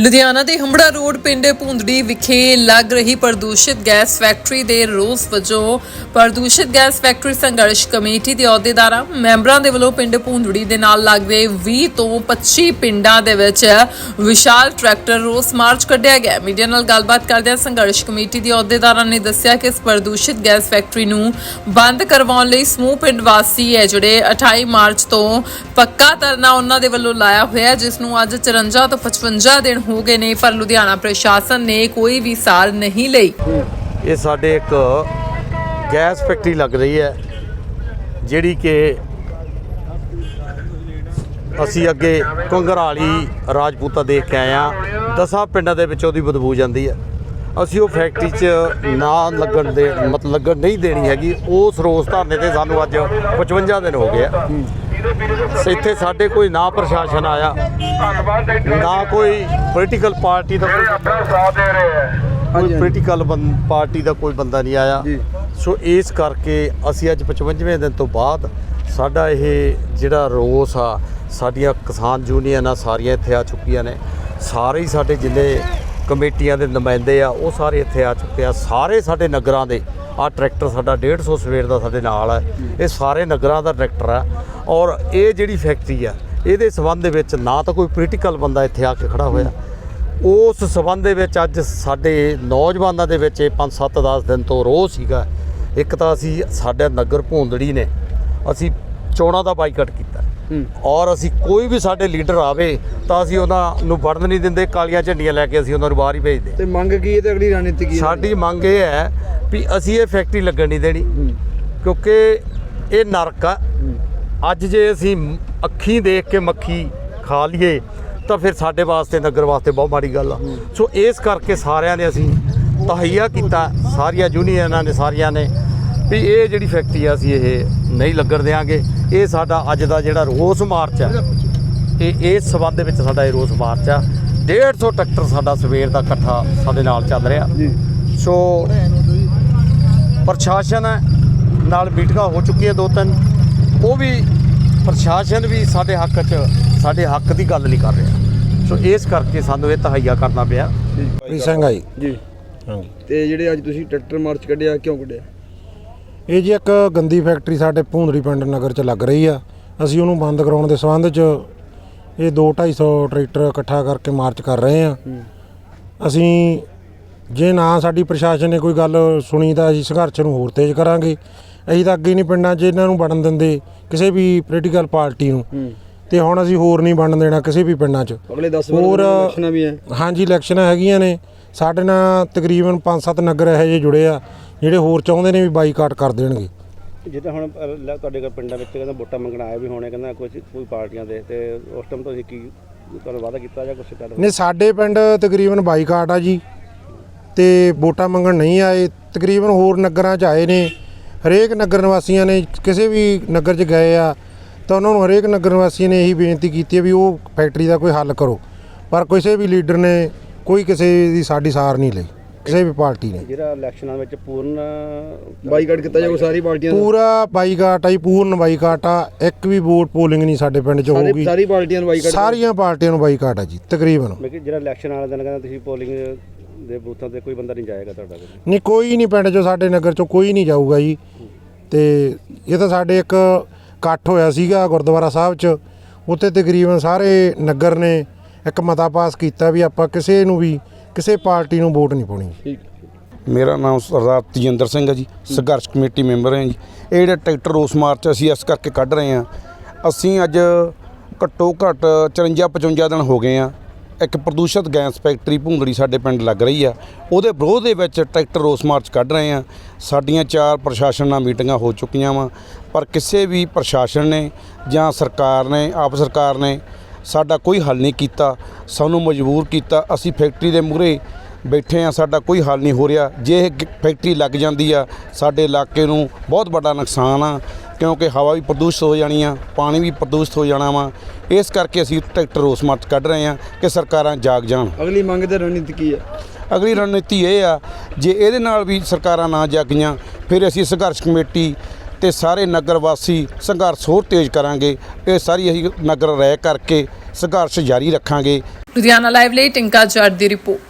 ਲੁਧਿਆਣਾ ਦੇ ਹੰਬੜਾ ਰੋਡ ਪਿੰਡ ਭੁੰਦੜੀ ਵਿਖੇ ਲੱਗ ਰਹੀ ਪ੍ਰਦੂਸ਼ਿਤ ਗੈਸ ਫੈਕਟਰੀ ਦੇ ਰੋਸ ਵਜੋਂ ਪ੍ਰਦੂਸ਼ਿਤ ਗੈਸ ਫੈਕਟਰੀ ਸੰਘਰਸ਼ ਕਮੇਟੀ ਦੇ ਅਹੁਦੇਦਾਰਾਂ, ਮੈਂਬਰਾਂ ਦੇ ਵੱਲੋਂ ਪਿੰਡ ਭੁੰਦੜੀ ਦੇ ਨਾਲ ਲੱਗਦੇ 20 ਤੋਂ 25 ਪਿੰਡਾਂ ਦੇ ਵਿੱਚ ਵਿਸ਼ਾਲ ਟਰੈਕਟਰ ਰੋਸ ਮਾਰਚ ਕੱਢਿਆ ਗਿਆ। ਮੀਡੀਆ ਨਾਲ ਗੱਲਬਾਤ ਕਰਦਿਆਂ ਸੰਘਰਸ਼ ਕਮੇਟੀ ਦੇ ਅਹੁਦੇਦਾਰਾਂ ਨੇ ਦੱਸਿਆ ਕਿ ਇਸ ਪ੍ਰਦੂਸ਼ਿਤ ਗੈਸ ਫੈਕਟਰੀ ਨੂੰ ਬੰਦ ਕਰਵਾਉਣ ਲਈ ਸਮੂਹ ਪਿੰਡ ਵਾਸੀ ਹੈ, ਜਿਹੜੇ 28 ਮਾਰਚ ਤੋਂ ਪੱਕਾ ਧਰਨਾ ਉਹਨਾਂ ਦੇ ਵੱਲੋਂ ਲਾਇਆ ਹੋਇਆ, ਜਿਸ ਨੂੰ ਅੱਜ 54 ਤੋਂ 55 ਦਿਨ ਹੋ ਗਏ ਨੇ, ਪਰ ਲੁਧਿਆਣਾ ਪ੍ਰਸ਼ਾਸਨ ਨੇ ਕੋਈ ਵੀ ਸਾਰ ਨਹੀਂ ਲਈ। ਇਹ ਸਾਡੇ ਇੱਕ ਗੈਸ ਫੈਕਟਰੀ ਲੱਗ ਰਹੀ ਹੈ, ਜਿਹੜੀ ਕਿ ਅਸੀਂ ਅੱਗੇ ਕੰਗਰਾਲੀ ਰਾਜਪੂਤਾ ਦੇਖ ਕੇ ਆਏ ਆ ਦਸਾਂ ਪਿੰਡਾਂ ਦੇ ਵਿੱਚ ਉਹਦੀ ਬਦਬੂ ਜਾਂਦੀ ਹੈ। ਅਸੀਂ ਉਹ ਫੈਕਟਰੀ 'ਚ ਨਾ ਲੱਗਣ ਦੇ ਮਤਲਬ ਲੱਗਣ ਨਹੀਂ ਦੇਣੀ ਹੈਗੀ। ਉਸ ਰੋਸ ਧਰਨੇ ਤੇ ਸਾਨੂੰ ਅੱਜ 55 ਦਿਨ ਹੋ ਗਏ ਆ। ਇੱਥੇ ਸਾਡੇ ਕੋਈ ਨਾ ਪ੍ਰਸ਼ਾਸਨ ਆਇਆ ਨਾ ਕੋਈ ਪੋਲੀਟੀਕਲ ਪਾਰਟੀ ਦਾ ਕੋਈ ਕੋਈ ਪੋਲੀਟੀਕਲ ਪਾਰਟੀ ਦਾ ਕੋਈ ਬੰਦਾ ਨਹੀਂ ਆਇਆ। ਸੋ ਇਸ ਕਰਕੇ ਅਸੀਂ ਅੱਜ 55ਵੇਂ ਦਿਨ ਤੋਂ ਬਾਅਦ ਸਾਡਾ ਇਹ ਜਿਹੜਾ ਰੋਸ ਆ ਸਾਡੀਆਂ ਕਿਸਾਨ ਯੂਨੀਅਨਾਂ ਸਾਰੀਆਂ ਇੱਥੇ ਆ ਚੁੱਕੀਆਂ ਨੇ। ਸਾਰੇ ਹੀ ਸਾਡੇ ਜਿੰਨੇ ਕਮੇਟੀਆਂ ਦੇ ਨੁਮਾਇੰਦੇ ਆ ਉਹ ਸਾਰੇ ਇੱਥੇ ਆ ਚੁੱਕੇ ਆ। ਸਾਰੇ ਸਾਡੇ ਨਗਰਾਂ ਦੇ ਆ ਟਰੈਕਟਰ ਸਾਡਾ 150 ਸਵੇਰ ਦਾ ਸਾਡੇ ਨਾਲ ਹੈ ਇਹ ਸਾਰੇ ਨਗਰਾਂ ਦਾ ਟਰੈਕਟਰ ਆ। ਔਰ ਇਹ ਜਿਹੜੀ ਫੈਕਟਰੀ ਆ ਇਹਦੇ ਸਬੰਧ ਦੇ ਵਿੱਚ ਨਾ ਤਾਂ ਕੋਈ ਪੋਲੀਟੀਕਲ ਬੰਦਾ ਇੱਥੇ ਆ ਕੇ ਖੜਾ ਹੋਇਆ। ਉਸ ਸਬੰਧ ਦੇ ਵਿੱਚ ਅੱਜ ਸਾਡੇ ਨੌਜਵਾਨਾਂ ਦੇ ਵਿੱਚ ਇਹ 5 7 10 ਦਿਨ ਤੋਂ ਰੋਹ ਸੀਗਾ। ਇੱਕ ਤਾਂ ਅਸੀਂ ਸਾਡੇ ਨਗਰ ਭੂੰਦੜੀ ਨੇ ਅਸੀਂ ਚੋਣਾਂ ਦਾ ਬਾਈਕਾਟ ਕੀਤਾ। ਔਰ ਅਸੀਂ ਕੋਈ ਵੀ ਸਾਡੇ ਲੀਡਰ ਆਵੇ ਤਾਂ ਅਸੀਂ ਉਹਨਾਂ ਨੂੰ ਵੜਨ ਨਹੀਂ ਦਿੰਦੇ ਕਾਲੀਆਂ ਝੰਡੀਆਂ ਲੈ ਕੇ ਅਸੀਂ ਉਹਨਾਂ ਨੂੰ ਬਾਹਰ ਹੀ ਭੇਜਦੇ। ਤੇ ਮੰਗ ਕੀ ਹੈ ਤੇ ਅਗਲੀ ਰਣਨੀਤੀ ਕੀ ਹੈ? ਸਾਡੀ ਮੰਗ ਇਹ ਹੈ ਵੀ ਅਸੀਂ ਇਹ ਫੈਕਟਰੀ ਲੱਗਣ ਨਹੀਂ ਦੇਣੀ। ਕਿਉਂਕਿ ਇਹ ਨਰਕ ਆ। ਅੱਜ ਜੇ ਅਸੀਂ ਅੱਖੀਂ ਦੇਖ ਕੇ ਮੱਖੀ ਖਾ ਲਈਏ ਤਾਂ ਫਿਰ ਸਾਡੇ ਵਾਸਤੇ ਨਗਰ ਵਾਸਤੇ ਬਹੁਤ ਮਾੜੀ ਗੱਲ ਆ। ਸੋ ਇਸ ਕਰਕੇ ਸਾਰਿਆਂ ਨੇ ਅਸੀਂ ਤਹਈਆ ਕੀਤਾ ਸਾਰੀਆਂ ਯੂਨੀਅਨਾਂ ਨੇ ਸਾਰੀਆਂ ਨੇ ਵੀ ਇਹ ਜਿਹੜੀ ਫੈਕਟਰੀ ਆ ਅਸੀਂ ਇਹ ਨਹੀਂ ਲੱਗਣ ਦੇਾਂਗੇ ਇਹ ਸਾਡਾ ਅੱਜ ਦਾ ਜਿਹੜਾ ਰੋਸ ਮਾਰਚ ਹੈ ਇਹ ਇਸ ਸਬੰਧ ਦੇ ਵਿੱਚ ਸਾਡਾ ਇਹ ਰੋਸ ਮਾਰਚ ਆ। 150 ਟਰੈਕਟਰ ਸਾਡਾ ਸਵੇਰ ਦਾ ਇਕੱਠਾ ਸਾਡੇ ਨਾਲ ਚੱਲ ਰਿਹਾ। ਸੋ ਪ੍ਰਸ਼ਾਸਨ ਨਾਲ ਮੀਟਿੰਗਾਂ ਹੋ ਚੁੱਕੀਆਂ ਦੋ ਤਿੰਨ। ਉਹ ਵੀ ਪ੍ਰਸ਼ਾਸਨ ਵੀ ਸਾਡੇ ਹੱਕ 'ਚ ਸਾਡੇ ਹੱਕ ਦੀ ਗੱਲ ਨਹੀਂ ਕਰ ਰਿਹਾ। ਸੋ ਇਸ ਕਰਕੇ ਸਾਨੂੰ ਇਹ ਤਹਈਆ ਕਰਨਾ ਪਿਆ। ਪ੍ਰੀਤ ਸਿੰਘ ਆ ਜੀ। ਹਾਂਜੀ। ਤੇ ਜਿਹੜੇ ਅੱਜ ਤੁਸੀਂ ਟਰੈਕਟਰ ਮਾਰਚ ਕੱਢਿਆ ਕਿਉਂ ਕੱਢਿਆ? ਇਹ ਜੀ ਇੱਕ ਗੰਦੀ ਫੈਕਟਰੀ ਸਾਡੇ ਭੂੰਦੜੀ ਪਿੰਡ ਨਗਰ ਚ ਲੱਗ ਰਹੀ ਆ। ਅਸੀਂ ਉਹਨੂੰ ਬੰਦ ਕਰਾਉਣ ਦੇ ਸੰਬੰਧ ਚ ਇਹ 2 250 ਟਰੈਕਟਰ ਇਕੱਠਾ ਕਰਕੇ ਮਾਰਚ ਕਰ ਰਹੇ ਆ। ਅਸੀਂ ਜੇ ਨਾ ਸਾਡੀ ਪ੍ਰਸ਼ਾਸਨ ਨੇ ਕੋਈ ਗੱਲ ਸੁਣੀ ਤਾਂ ਅਸੀਂ ਸੰਘਰਸ਼ ਨੂੰ ਹੋਰ ਤੇਜ਼ ਕਰਾਂਗੇ। ਅਸੀਂ ਤਾਂ ਅੱਗੇ ਨਹੀਂ ਪਿੰਡਾਂ 'ਚ ਇਹਨਾਂ ਨੂੰ ਵੜਨ ਦਿੰਦੇ ਕਿਸੇ ਵੀ ਪੋਲੀਟੀਕਲ ਪਾਰਟੀ ਨੂੰ। ਤੇ ਹੁਣ ਅਸੀਂ ਹੋਰ ਨਹੀਂ ਵੜਨ ਦੇਣਾ ਕਿਸੇ ਵੀ ਪਿੰਡਾਂ 'ਚ। ਅਗਲੇ 10 ਹੋਰ ਇਲੈਕਸ਼ਨਾਂ ਵੀ ਹੈ ਹਾਂਜੀ ਇਲੈਕਸ਼ਨਾਂ ਹੈਗੀਆਂ ਨੇ। ਸਾਡੇ ਨਾਲ ਤਕਰੀਬਨ 5-7 ਨਗਰ ਇਹੋ ਜਿਹੇ ਜੁੜੇ ਆ ਜਿਹੜੇ ਹੋਰ ਚਾਹੁੰਦੇ ਨੇ ਵੀ ਬਾਈਕਾਟ ਕਰ ਦੇਣਗੇ। ਜਿੱਦਾਂ ਹੁਣ ਤੁਹਾਡੇ ਕੋਲ ਪਿੰਡਾਂ ਵਿੱਚ ਕਹਿੰਦਾ ਵੋਟਾਂ ਮੰਗਣ ਆਏ ਵੀ ਹੋਣੇ ਕਹਿੰਦਾ ਕੁਝ ਕੋਈ ਪਾਰਟੀਆਂ ਦੇ ਤੇ ਉਸ ਟਾਈਮ ਤੁਸੀਂ ਕੀ ਤੁਹਾਨੂੰ ਵਾਅਦਾ ਕੀਤਾ ਜਾਂ ਕੁਝ ਕਰ ਨੇ ਸਾਡੇ ਪਿੰਡ ਤਕਰੀਬਨ ਬਾਈਕਾਟ ਆ ਜੀ ਤੇ ਵੋਟਾਂ ਮੰਗਣ ਨਹੀਂ ਆਏ। ਤਕਰੀਬਨ ਹੋਰ ਨਗਰਾਂ 'ਚ ਆਏ ਨੇ। ਹਰੇਕ ਨਗਰ ਨਿਵਾਸੀਆਂ ਨੇ ਕਿਸੇ ਵੀ ਨਗਰ 'ਚ ਗਏ ਆ ਤਾਂ ਉਹਨਾਂ ਨੂੰ ਹਰੇਕ ਨਗਰ ਨਿਵਾਸੀ ਨੇ ਇਹੀ ਬੇਨਤੀ ਕੀਤੀ ਹੈ ਵੀ ਉਹ ਫੈਕਟਰੀ ਦਾ ਕੋਈ ਹੱਲ ਕਰੋ। ਪਰ ਕਿਸੇ ਵੀ ਲੀਡਰ ਨੇ ਕੋਈ ਕਿਸੇ ਦੀ ਸਾਡੀ ਸਾਰ ਨਹੀਂ ਲਈ ਕਿਸੇ ਵੀ ਪਾਰਟੀ ਨੇ। ਜਿਹੜਾ ਇਲੈਕਸ਼ਨਾਂ ਵਿੱਚ ਪੂਰਨ ਬਾਈਕਾਟ ਕੀਤਾ ਜਾਊਗਾ ਸਾਰੀ ਪਾਰਟੀਆਂ ਦਾ ਪੂਰਾ ਬਾਈਕਾਟ ਆ ਜੀ ਪੂਰਨ ਬਾਈਕਾਟ ਆ ਇੱਕ ਵੀ ਵੋਟ ਪੋਲਿੰਗ ਨਹੀਂ ਸਾਡੇ ਪਿੰਡ 'ਚ ਹੋਊਗੀ। ਸਾਰੀ ਪਾਰਟੀਆਂ ਨੂੰ ਬਾਈਕਾਟ ਸਾਰੀਆਂ ਪਾਰਟੀਆਂ ਨੂੰ ਬਾਈਕਾਟ ਆ ਜੀ ਤਕਰੀਬਨ। ਮੈਂ ਜਿਹੜਾ ਇਲੈਕਸ਼ਨ ਵਾਲੇ ਦਿਨ ਕਹਿੰਦਾ ਤੁਸੀਂ ਪੋਲਿੰਗ ਦੇ ਬੂਥਾਂ ਤੇ ਕੋਈ ਬੰਦਾ ਨਹੀਂ ਜਾਏਗਾ ਤੁਹਾਡਾ ਕੋਲ ਨਹੀਂ ਕੋਈ ਨਹੀਂ ਪਿੰਡ 'ਚੋਂ ਸਾਡੇ ਨਗਰ 'ਚੋਂ ਕੋਈ ਨਹੀਂ ਜਾਊਗਾ ਜੀ। ਤੇ ਇਹ ਤਾਂ ਸਾਡੇ ਇੱਕ ਇਕੱਠ ਹੋਇਆ ਸੀਗਾ ਗੁਰਦੁਆਰਾ ਸਾਹਿਬ 'ਚ। ਉੱਥੇ ਤਕਰੀਬਨ ਸਾਰੇ ਨਗਰ ਨੇ ਇੱਕ ਮਤਾ ਪਾਸ ਕੀਤਾ ਵੀ ਆਪਾਂ ਕਿਸੇ ਨੂੰ ਵੀ ਕਿਸੇ ਪਾਰਟੀ ਨੂੰ ਵੋਟ ਨਹੀਂ ਪਾਉਣੀ। ਠੀਕ। ਮੇਰਾ ਨਾਮ ਸਰਦਾਰ ਤਜਿੰਦਰ ਸਿੰਘ ਹੈ ਜੀ ਸੰਘਰਸ਼ ਕਮੇਟੀ ਮੈਂਬਰ ਹਾਂ ਜੀ। ਇਹ ਜਿਹੜਾ ਟਰੈਕਟਰ ਰੋਸ ਮਾਰਚ ਅਸੀਂ ਇਸ ਕਰਕੇ ਕੱਢ ਰਹੇ ਹਾਂ। ਅਸੀਂ ਅੱਜ ਘੱਟੋ ਘੱਟ 54 55 ਦਿਨ ਹੋ ਗਏ ਆ ਇੱਕ ਪ੍ਰਦੂਸ਼ਿਤ ਗੈਸ ਫੈਕਟਰੀ ਭੁੰਦੜੀ ਸਾਡੇ ਪਿੰਡ ਲੱਗ ਰਹੀ ਆ। ਉਹਦੇ ਵਿਰੋਧ ਦੇ ਵਿੱਚ ਟਰੈਕਟਰ ਰੋਸ ਮਾਰਚ ਕੱਢ ਰਹੇ ਆ। ਸਾਡੀਆਂ ਚਾਰ ਪ੍ਰਸ਼ਾਸਨ ਨਾਲ ਮੀਟਿੰਗਾਂ ਹੋ ਚੁੱਕੀਆਂ ਵਾ। ਪਰ ਕਿਸੇ ਵੀ ਪ੍ਰਸ਼ਾਸਨ ਨੇ ਜਾਂ ਸਰਕਾਰ ਨੇ, ਆਪ ਸਰਕਾਰ ਨੇ ਸਾਡਾ ਕੋਈ ਹੱਲ ਨਹੀਂ ਕੀਤਾ। ਸਾਨੂੰ ਮਜਬੂਰ ਕੀਤਾ। ਅਸੀਂ ਫੈਕਟਰੀ ਦੇ ਮੂਹਰੇ ਬੈਠੇ ਆ। ਸਾਡਾ ਕੋਈ ਹੱਲ ਨਹੀਂ ਹੋ ਰਿਹਾ। ਜੇ ਇਹ ਗ- ਫੈਕਟਰੀ ਲੱਗ ਜਾਂਦੀ ਆ, ਸਾਡੇ ਇਲਾਕੇ ਨੂੰ ਬਹੁਤ ਵੱਡਾ ਨੁਕਸਾਨ ਆ। ਕਿਉਂਕਿ ਹਵਾ ਵੀ ਪ੍ਰਦੂਸ਼ਿਤ ਹੋ ਜਾਣੀ ਆ ਪਾਣੀ ਵੀ ਪ੍ਰਦੂਸ਼ਿਤ ਹੋ ਜਾਣਾ ਵਾ। ਇਸ ਕਰਕੇ ਅਸੀਂ ਟਰੈਕਟਰ ਰੋਸ ਮਾਰਚ ਕੱਢ ਰਹੇ ਆ ਕਿ ਸਰਕਾਰਾਂ ਜਾਗ ਜਾਣ। ਅਗਲੀ ਮੰਗ ਤੇ ਰਣਨੀਤੀ ਕੀ ਹੈ ਅਗਲੀ ਰਣਨੀਤੀ ਇਹ ਆ ਜੇ ਇਹਦੇ ਨਾਲ ਵੀ ਸਰਕਾਰਾਂ ਨਾ ਜਾਗੀਆਂ ਫਿਰ ਅਸੀਂ ਸੰਘਰਸ਼ ਕਮੇਟੀ ਤੇ ਸਾਰੇ ਨਗਰ ਵਾਸੀ ਸੰਘਰਸ਼ ਹੋਰ ਤੇਜ਼ ਕਰਾਂਗੇ। ਇਹ ਸਾਰੀ ਅਸੀਂ ਨਗਰ ਰਹਿ ਕਰਕੇ ਸੰਘਰਸ਼ ਜਾਰੀ ਰੱਖਾਂਗੇ। ਲੁਧਿਆਣਾ ਲਾਈਵ ਲਈ ਟਿੰਕਾ ਜੱਟ ਦੀ ਰਿਪੋਰਟ